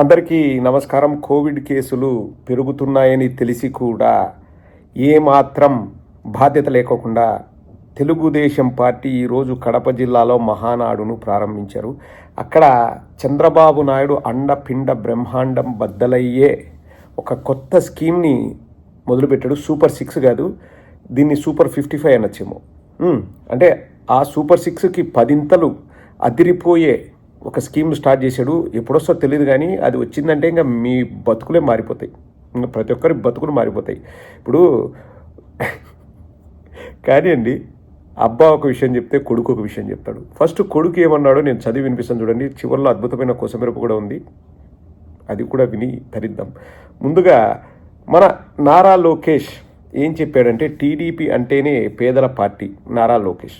అందరికీ నమస్కారం. కోవిడ్ కేసులు పెరుగుతున్నాయని తెలిసి కూడా ఏమాత్రం బాధ్యత లేకోకుండా తెలుగుదేశం పార్టీ ఈరోజు కడప జిల్లాలో మహానాడును ప్రారంభించారు. అక్కడ చంద్రబాబు నాయుడు అండపిండ బ్రహ్మాండం బద్దలయ్యే ఒక కొత్త స్కీమ్ని మొదలుపెట్టాడు. సూపర్ సిక్స్ కాదు దీన్ని సూపర్ ఫిఫ్టీ ఫైవ్ అనొచ్చేమో. అంటే ఆ సూపర్ సిక్స్కి పదింతలు అదిరిపోయే ఒక స్కీమ్ స్టార్ట్ చేశాడు. ఎప్పుడొస్తో తెలియదు కానీ అది వచ్చిందంటే ఇంకా మీ బతుకులే మారిపోతాయి. ఇంకా ప్రతి ఒక్కరి బతుకులు మారిపోతాయి. ఇప్పుడు కానీ అండి అబ్బా ఒక విషయం చెప్తే కొడుకు ఒక విషయం చెప్తాడు. ఫస్ట్ కొడుకు ఏమన్నాడో నేను చదివి వినిపిస్తాను చూడండి. చివరిలో అద్భుతమైన కొసమెరుపు కూడా ఉంది. అది కూడా విని తరిద్దాం ముందుగా మన నారా లోకేష్ ఏం చెప్పాడంటే టీడీపీ అంటేనే పేదల పార్టీ నారా లోకేష్.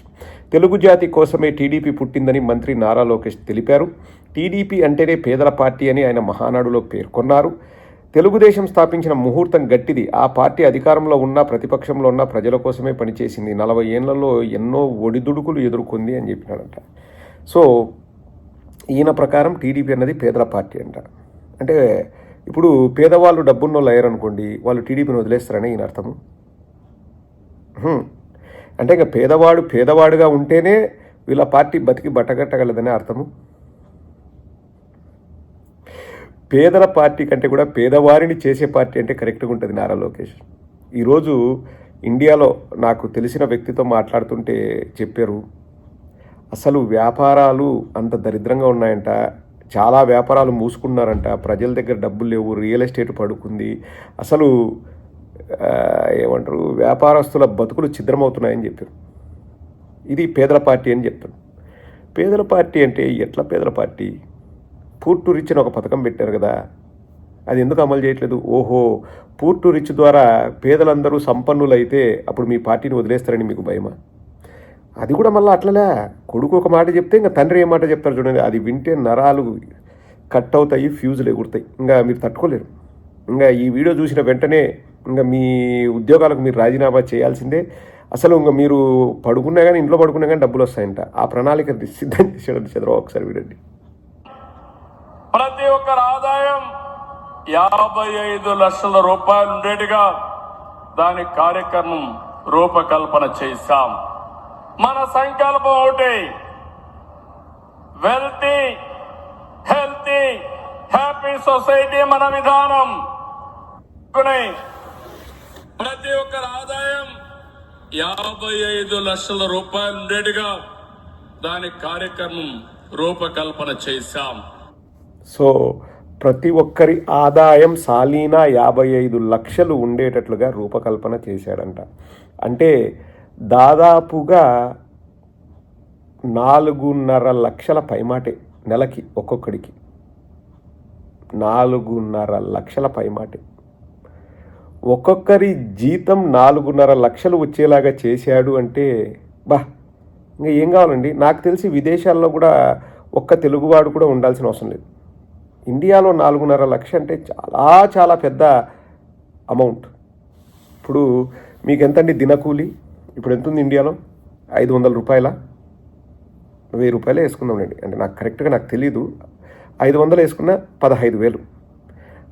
తెలుగు జాతి కోసమే టీడీపీ పుట్టిందని మంత్రి నారా లోకేష్ తెలిపారు. టీడీపీ అంటేనే పేదల పార్టీ అని ఆయన మహానాడులో పేర్కొన్నారు. తెలుగుదేశం స్థాపించిన ముహూర్తం గట్టిది. ఆ పార్టీ అధికారంలో ఉన్న ప్రతిపక్షంలో ఉన్న ప్రజల కోసమే పనిచేసింది. నలభై ఏళ్ళలో ఎన్నో ఒడిదుడుకులు ఎదుర్కొంది అని చెప్పినాడంట. సో ఈయన ప్రకారం టీడీపీ అన్నది పేదల పార్టీ అంట. అంటే ఇప్పుడు పేదవాళ్ళు డబ్బున్నోళ్ళు అయ్యారనుకోండి వాళ్ళు టీడీపీని వదిలేస్తారని ఈయన అర్థము? అంటే ఇంకా పేదవాడు పేదవాడుగా ఉంటేనే వీళ్ళ పార్టీ బతికి బట్టగట్టగలదనే అర్థము. పేదల పార్టీ కంటే కూడా పేదవారిని చేసే పార్టీ అంటే కరెక్ట్గా ఉంటుంది నారా లోకేష్. ఈరోజు ఇండియాలో నాకు తెలిసిన వ్యక్తితో మాట్లాడుతుంటే చెప్పారు అసలు వ్యాపారాలు అంత దరిద్రంగా ఉన్నాయంట చాలా వ్యాపారాలు మూసుకున్నారంట ప్రజల దగ్గర డబ్బులు లేవు రియల్ ఎస్టేట్ పడుకుంది అసలు ఏమంటారు వ్యాపారస్తుల బతుకులు ఛిద్రమవుతున్నాయని చెప్పారు ఇది పేదల పార్టీ అని చెప్తాను పేదల పార్టీ అంటే ఎట్లా పేదల పార్టీ? పూర్ టు రిచ్ అని ఒక పథకం పెట్టారు కదా అది ఎందుకు అమలు చేయట్లేదు? ఓహో పూర్ టు రిచ్ ద్వారా పేదలందరూ సంపన్నులైతే అప్పుడు మీ పార్టీని వదిలేస్తారని మీకు భయమా? అది కూడా మళ్ళీ అట్లలే కొడుకు ఒక మాట చెప్తే ఇంకా తండ్రి ఏ మాట చెప్తారు చూడండి. అది వింటే నరాలు కట్ అవుతాయి ఫ్యూజులు ఎగురుతాయి. ఇంకా మీరు తట్టుకోలేరు. ఇంకా ఈ వీడియో చూసిన వెంటనే ఇంకా మీ ఉద్యోగాలకు మీరు రాజీనామా చేయాల్సిందే. అసలు ఇంకా మీరు పడుకున్నా కానీ ఇంట్లో పడుకున్నా కానీ డబ్బులు వస్తాయంట. ఆ ప్రణాళిక సిద్ధం చేసాడు చంద్రబాబు ఒకసారి వీడండి ప్రతి ఒక్కరి ఆదాయం యాభై ఐదు లక్షల రూపాయలు ఉండేట్టుగా దాని కార్యక్రమం రూపకల్పన చేశాం. మన సంకల్పం ఒకటి వెల్తీ హెల్తీ హ్యాపీ సొసైటీ మన విధానం. కొన్ని ప్రతి ఒక్కరి ఆదాయం యాభై ఐదు లక్షల రూపాయలు ఉండేట్టుగా దాని కార్యక్రమం రూపకల్పన చేశాం. సో ప్రతి ఒక్కరి ఆదాయం సాలీనా యాభై ఐదు లక్షలు ఉండేటట్లుగా రూపకల్పన చేశాడంట. అంటే దాదాపుగా నాలుగున్నర లక్షల పైమాటే నెలకి ఒక్కొక్కడికి. నాలుగున్నర లక్షల పైమాటే. ఒక్కొక్కరి జీతం నాలుగున్నర లక్షలు వచ్చేలాగా చేశాడు అంటే బా ఇంకా ఏం కావాలండి? నాకు తెలిసి విదేశాల్లో కూడా ఒక్క తెలుగువాడు కూడా ఉండాల్సిన అవసరం లేదు. ఇండియాలో నాలుగున్నర లక్ష అంటే చాలా చాలా పెద్ద అమౌంట్. ఇప్పుడు మీకు ఎంతండి దినకూలి? ఇప్పుడు ఎంత ఉంది ఇండియాలో? ఐదు వందల రూపాయల? వెయ్యి రూపాయలే వేసుకుందాంలేండి అంటే నాకు కరెక్ట్గా నాకు తెలీదు. ఐదు వందలు వేసుకున్న పదహైదు వేలు.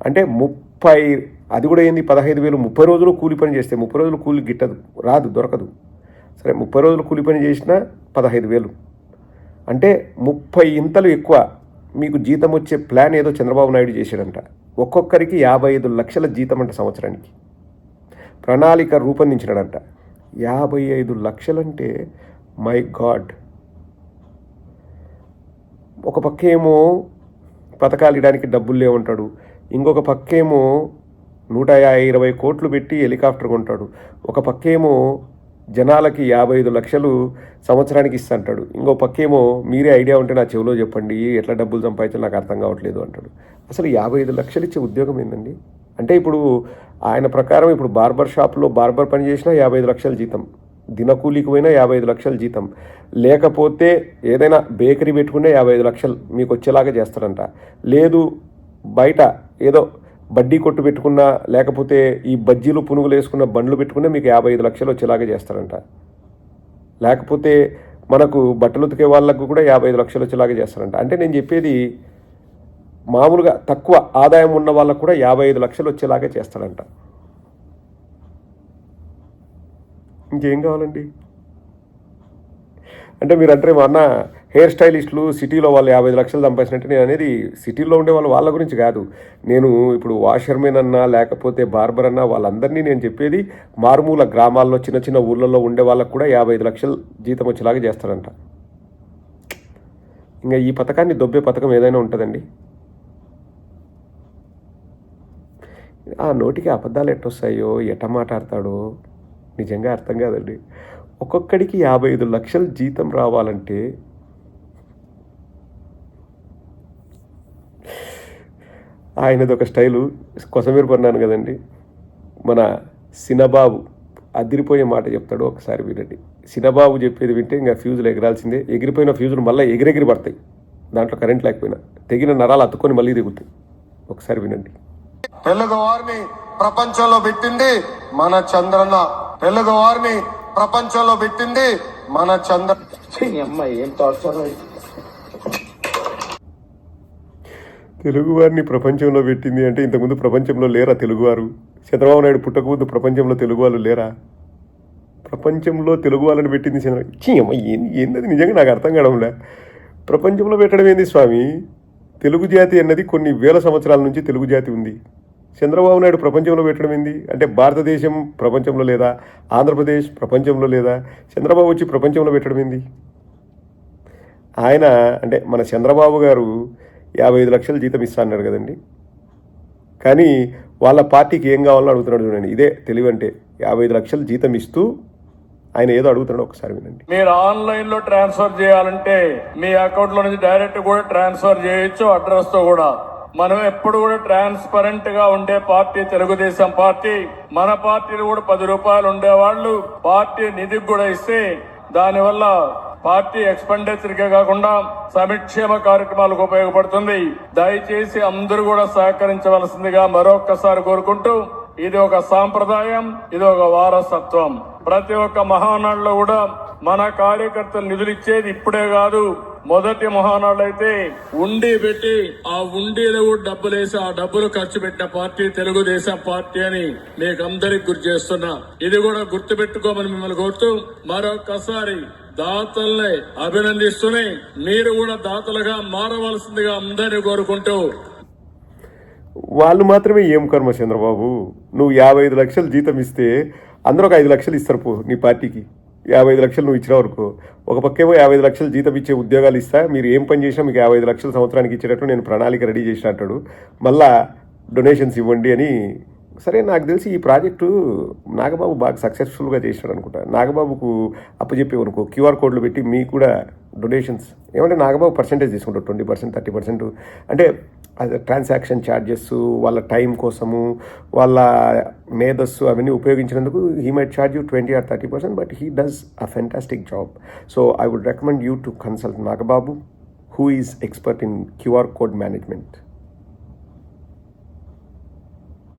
అంటే ముప్పై అది కూడా ఏంది? పదహైదు వేలు ముప్పై రోజులు కూలి పని చేస్తే ముప్పై రోజులు కూలి గిట్టదు రాదు దొరకదు. సరే ముప్పై రోజులు కూలి పని చేసినా పదహైదు వేలు. అంటే ముప్పై ఇంతలు ఎక్కువ మీకు జీతం వచ్చే ప్లాన్ ఏదో చంద్రబాబు నాయుడు చేశాడంట. ఒక్కొక్కరికి యాభై ఐదు లక్షల జీతం అంట సంవత్సరానికి. ప్రణాళిక రూపొందించినాడంట. యాభై ఐదు లక్షలంటే మై గాడ్. ఒక పక్కేమో పథకాలు ఇవ్వడానికి డబ్బులు లేవంటాడు. ఇంకొక పక్కేమో నూట ఇరవై కోట్లు పెట్టి హెలికాప్టర్ కొంటాడు. ఒక పక్కేమో జనాలకి యాభై ఐదు లక్షలు సంవత్సరానికి ఇస్తా అంటాడు. ఇంకో పక్కేమో మీరే ఐడియా ఉంటే నా చెవిలో చెప్పండి ఎట్లా డబ్బులు సంపాదించాలో నాకు అర్థం కావట్లేదు అంటాడు. అసలు యాభై ఐదు లక్షలు ఇచ్చే ఉద్యోగం ఏందండి? అంటే ఇప్పుడు ఆయన ప్రకారం ఇప్పుడు బార్బర్ షాప్లో బార్బర్ పని చేసినా యాభై ఐదు లక్షల జీతం దినకూలికి పోయినా యాభై ఐదు లక్షల జీతం. లేకపోతే ఏదైనా బేకరీ పెట్టుకునే యాభై ఐదు లక్షలు మీకు వచ్చేలాగా చేస్తారంట. లేదు బయట ఏదో బడ్డీ కొట్టు పెట్టుకున్నా లేకపోతే ఈ బజ్జీలు పునుగులు వేసుకున్న బండ్లు పెట్టుకున్నా మీకు యాభై ఐదు లక్షలు వచ్చేలాగా చేస్తారంట. లేకపోతే మనకు బట్టలు ఉతికే వాళ్ళకు కూడా యాభై ఐదు లక్షలు వచ్చేలాగా చేస్తారంట. అంటే నేను చెప్పేది మామూలుగా తక్కువ ఆదాయం ఉన్న వాళ్ళకు కూడా యాభై ఐదు లక్షలు వచ్చేలాగా చేస్తాడంట ఇంకేం కావాలండి? అంటే మీరు అంటే మా అన్న హెయిర్ స్టైలిస్టులు సిటీలో వాళ్ళు యాభై ఐదు లక్షలు సంపాదించినట్టు నేను అనేది సిటీలో ఉండే వాళ్ళు వాళ్ళ గురించి కాదు. నేను ఇప్పుడు వాషర్మెన్ అన్నా లేకపోతే బార్బర్ అన్నా వాళ్ళందరినీ నేను చెప్పేది మారుమూల గ్రామాల్లో చిన్న చిన్న ఊళ్ళల్లో ఉండే వాళ్ళకు కూడా యాభై ఐదు లక్షలు జీతం వచ్చేలాగా చేస్తాడంట ఇంకా ఈ పథకాన్ని దొబ్బే పథకం ఏదైనా ఉంటుందండి? ఆ నోటికి అబద్ధాలు ఎట్టొస్తాయో ఎట మాట్లాడతాడో నిజంగా అర్థం కాదండి. ఒక్కొక్కడికి యాభై ఐదు లక్షలు జీతం రావాలంటే ఆయనది ఒక స్టైలు కొసమీర పన్నాను కదండి. మన సినబాబు అదిరిపోయే మాట చెప్తాడు ఒకసారి వినండి. సినబాబు చెప్పేది వింటే ఇంకా ఫ్యూజులు ఎగరాల్సిందే. ఎగిరిపోయిన ఫ్యూజులు మళ్ళీ ఎగిరెగిరి పడతాయి. దాంట్లో కరెంట్ లేకపోయినా. తెగిన నరాలు అతుక్కొని మళ్ళీ దిగుతాయి ఒకసారి వినండి. తెలుగు వారిని ప్రపంచంలో పెట్టింది మన చంద్రన్న. తెలుగు వారిని ప్రపంచంలో పెట్టింది మన చంద్ర అమ్మాయి ఏం తెలుగువారిని ప్రపంచంలో పెట్టింది అంటే ఇంతకుముందు ప్రపంచంలో లేరా తెలుగువారు? చంద్రబాబు నాయుడు పుట్టకముందు ప్రపంచంలో తెలుగు వాళ్ళు లేరా? ప్రపంచంలో తెలుగు వాళ్ళని పెట్టింది చంద్రబాబు ఏంది ఏంది నిజంగా నాకు అర్థం కావడంలే? ప్రపంచంలో పెట్టడం ఏంది స్వామి? తెలుగు జాతి అన్నది కొన్ని వేల సంవత్సరాల నుంచి తెలుగు జాతి ఉంది. చంద్రబాబు నాయుడు ప్రపంచంలో పెట్టడం ఏంది? అంటే భారతదేశం ప్రపంచంలో లేదా? ఆంధ్రప్రదేశ్ ప్రపంచంలో లేదా? చంద్రబాబు వచ్చి ప్రపంచంలో పెట్టడం ఏంది? ఆయన అంటే మన చంద్రబాబు గారు యాభై ఐదు లక్షలు జీతం ఇస్తా అన్నాడు కదండి. కానీ వాళ్ళ పార్టీకి ఏం కావాలో అడుగుతున్నాడు చూడండి. ఇదే తెలివి అంటే యాభై ఐదు లక్షలు జీతం ఇస్తూ ఆయన ఏదో అడుగుతున్నాడు ఒకసారి వినండి. మీరు ఆన్లైన్లో ట్రాన్స్ఫర్ చేయాలంటే మీ అకౌంట్లో నుంచి డైరెక్ట్ కూడా ట్రాన్స్ఫర్ చేయొచ్చు అడ్రస్తో కూడా. మనం ఎప్పుడు కూడా ట్రాన్స్పరెంట్గా ఉండే పార్టీ తెలుగుదేశం పార్టీ. మన పార్టీలు కూడా పది రూపాయలు ఉండేవాళ్ళు. పార్టీ నిధికి కూడా ఇస్తే దానివల్ల పార్టీ ఎక్స్పెండిచర్కే కాకుండా సంక్షేమ కార్యక్రమాలకు ఉపయోగపడుతుంది. దయచేసి అందరూ కూడా సహకరించవలసిందిగా మరొక్కసారి కోరుకుంటూ ఇది ఒక సాంప్రదాయం ఇది ఒక వారసత్వం. ప్రతి ఒక్క మహానాడులో కూడా మన కార్యకర్తలు నిధులు ఇచ్చేది ఇప్పుడే కాదు మొదటి మహానాడు అయితే ఉండి పెట్టి ఆ ఉండిలో కూడా డబ్బులు వేసి ఆ డబ్బులు ఖర్చు పెట్టిన పార్టీ తెలుగుదేశం పార్టీ అని మీకు అందరికి గుర్తు చేస్తున్నా. ఇది కూడా గుర్తు పెట్టుకోమని మిమ్మల్ని కోరుతూ మరొకసారి దాతల్ని అభినందిస్తూనే మీరు కూడా దాతలుగా మారవలసిందిగా అందరినీ కోరుకుంటూ వాళ్ళు మాత్రమే ఏం కర్మ చంద్రబాబు? నువ్వు యాభై ఐదు లక్షలు జీతం ఇస్తే అందరూ ఒక ఐదు లక్షలు ఇస్తారు పో నీ పార్టీకి. యాభై ఐదు లక్షలు నువ్వు ఇచ్చిన వరకు ఒక పక్కేమో యాభై ఐదు లక్షలు జీతం ఇచ్చే ఉద్యోగాలు ఇస్తా. మీరు ఏం పని చేసినా మీకు యాభై ఐదు లక్షలు సంవత్సరానికి ఇచ్చేటట్టు నేను ప్రణాళిక రెడీ చేసిన అంటాడు. మళ్ళా డొనేషన్స్ ఇవ్వండి అని సరే నాకు తెలిసి ఈ ప్రాజెక్టు నాగబాబు బాగా సక్సెస్ఫుల్గా చేసినాడు అనుకుంటా. నాగబాబుకు అప్పచెప్పేవనుకో క్యూఆర్ కోడ్లు పెట్టి మీకు కూడా డొనేషన్స్ ఏమంటే నాగబాబు పర్సెంటేజ్ తీసుకుంటారు ట్వంటీ పర్సెంట్ థర్టీ పర్సెంట్. అంటే ట్రాన్సాక్షన్ ఛార్జెస్ వాళ్ళ టైం కోసము వాళ్ళ మేధస్సు అవన్నీ ఉపయోగించినందుకు he might charge you twenty or thirty percent but he does a fantastic job. So I would recommend you to consult Nagababu who is expert in QR code management.